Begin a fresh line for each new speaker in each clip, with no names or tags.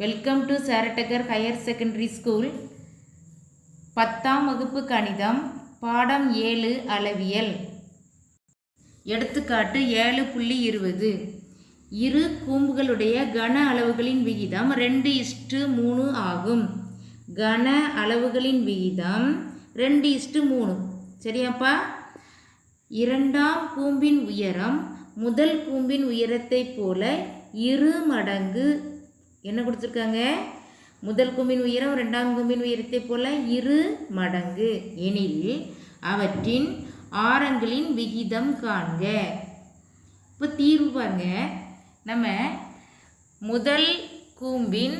Welcome to சேரட்டகர் higher secondary school பத்தாம் வகுப்பு கணிதம் பாடம் ஏழு அளவியல். எடுத்துக்காட்டு ஏழு புள்ளி இருபது. இரு கூம்புகளுடைய கன அளவுகளின் விகிதம் ரெண்டு இஸ்டு மூணு ஆகும். கன அளவுகளின் விகிதம் ரெண்டு இஷ்டு மூணு. சரியாப்பா? இரண்டாம் கூம்பின் உயரம் முதல் கூம்பின் உயரத்தைப் போல இரு மடங்கு என்ன கொடுத்துருக்காங்க? முதல் கூம்பின் உயரம் ரெண்டாம் கூம்பின் உயரத்தைப் போல இரு மடங்கு. எனில் அவற்றின் ஆரங்களின் விகிதம் காண்க. இப்போ தீர்வு பாருங்க. நம்ம முதல் கூம்பின்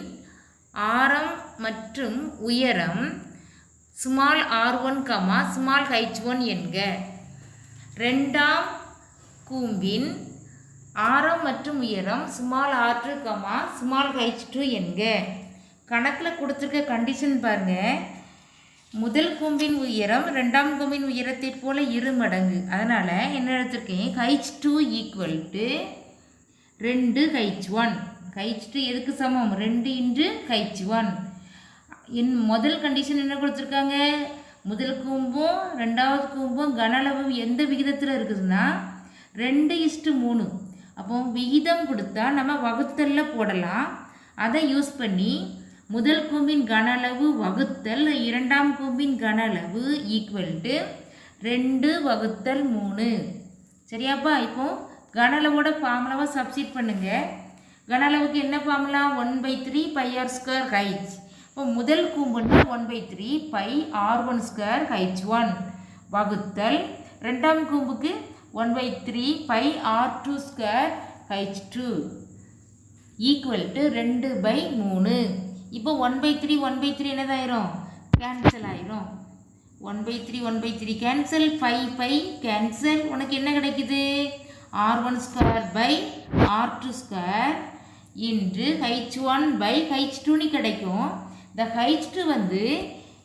ஆரம் மற்றும் உயரம் small r one comma small h one என்க. ரெண்டாம் கூம்பின் ஆரம் மற்றும் உயரம் small r two comma small h two என்க. கணக்கில் கொடுத்துருக்க கண்டிஷன் பாருங்கள் முதல் கூம்பின் உயரம் ரெண்டாம் கூம்பின் உயரத்தை போல இரு மடங்கு. அதனால் என்ன எடுத்திருக்கேன்? ஹைச் டூ ஈக்குவல் டு ரெண்டு ஹைச் ஒன் ஹைச் டூ எதுக்கு சமம்? ரெண்டு இன்ட்டு ஹைச் ஒன் என் முதல் கண்டிஷன் என்ன கொடுத்துருக்காங்க? முதல் கூம்பும் ரெண்டாவது கூம்பும் கன அளவு எந்த விகிதத்தில் இருக்குதுன்னா ரெண்டு இஸ்ட்டு மூணு. அப்போ விகிதம் கொடுத்தா நம்ம வகுத்தலில் போடலாம். அதை யூஸ் பண்ணி முதல் கூம்பின் கன அளவு வகுத்தல் இரண்டாம் கூம்பின் கன அளவு ஈக்குவல் டு ரெண்டு வகுத்தல் மூணு. சரியாப்பா? இப்போ கனளவோட ஃபார்முலாவை சப்ஸ்டிட் பண்ணுங்கள் கன அளவுக்கு என்ன formula one by three pi r square h இப்போ முதல் கூம்புன்னா one by three pi r one square h one வகுத்தல் ரெண்டாம் கூம்புக்கு one by three pi r two square h two equal to ரெண்டு பை மூணு இப்போ one by three one by three என்னதாயிரும்? Cancel ஆயிரும். One by three one by three cancel five by cancel உனக்கு என்ன கிடைக்குது? R one square by r two square இன்று H one by H டூன்னு கிடைக்கும். இந்த ஹைச் டூ வந்து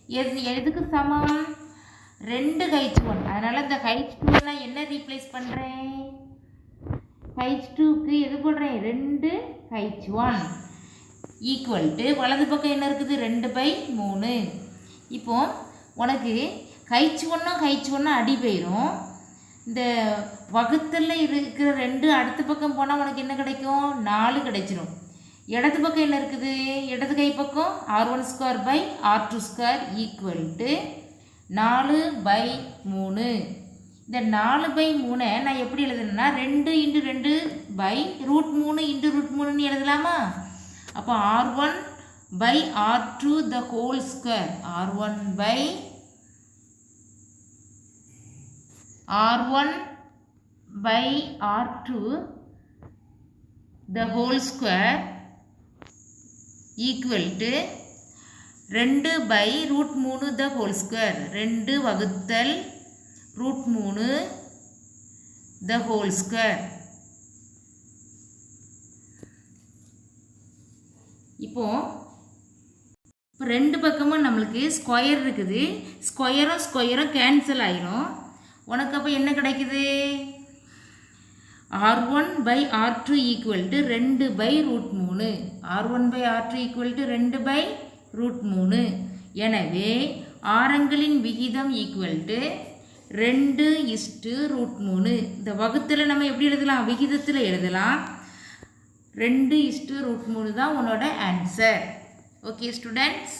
எது எதுக்கு சமம்? ரெண்டு ஹைச் ஒன் அதனால் இந்த ஹைச் டூலாம் என்ன ரீப்ளேஸ் பண்ணுறேன் ஹைச் டூக்கு எது போடுறேன்? ரெண்டு ஹைச் ஒன் ஈக்குவல் டு வலது பக்கம் என்ன இருக்குது? ரெண்டு பை மூணு. இப்போ உனக்கு ஹைச் ஒன்றும் ஹைச் ஒன்றும் அடி போயிடும் இந்த வகுத்தில் இருக்கிற ரெண்டு அடுத்த பக்கம் போனால் உனக்கு என்ன கிடைக்கும்? நாலு கிடைச்சிரும். இடது பக்கம் என்ன இருக்குது? இடது கை பக்கம் r one square by r two square equal to நாலு பை மூணு. இந்த நாலு பை மூணை நான் எப்படி எழுதுனேன்னா ரெண்டு இன்ட்டு ரெண்டு பை ரூட் மூணு இன்ட்டு ரூட் மூணுன்னு எழுதலாமா? அப்போ r one by r two the whole square r one by r one by r two the whole square equal to ரெண்டு பை ரூட் மூணு த ஹோல் ஸ்கொயர். ரெண்டு வகுத்தல் root மூணு the whole square. இப்போ இப்போ ரெண்டு பக்கமும் நம்மளுக்கு ஸ்கொயர் இருக்குது. ஸ்கொயரும் ஸ்கொயரும் கேன்சல் ஆயிரும். உனக்கு அப்போ என்ன கிடைக்குது? R one by r two equal to ரெண்டு பை ரூட் மூணு. R one by r two equal to ரெண்டு பை ரூட் மூணு. எனவே ஆரங்களின் விகிதம் ஈக்குவல் டு ரெண்டு இஸ்டு ரூட் மூணு. இந்த வகுத்தில் நம்ம எப்படி எழுதலாம்? விகிதத்தில் எழுதலாம். ரெண்டு இஸ்டு ரூட் மூணு தான் உன்னோட ஆன்சர் ஓகே ஸ்டூடெண்ட்ஸ்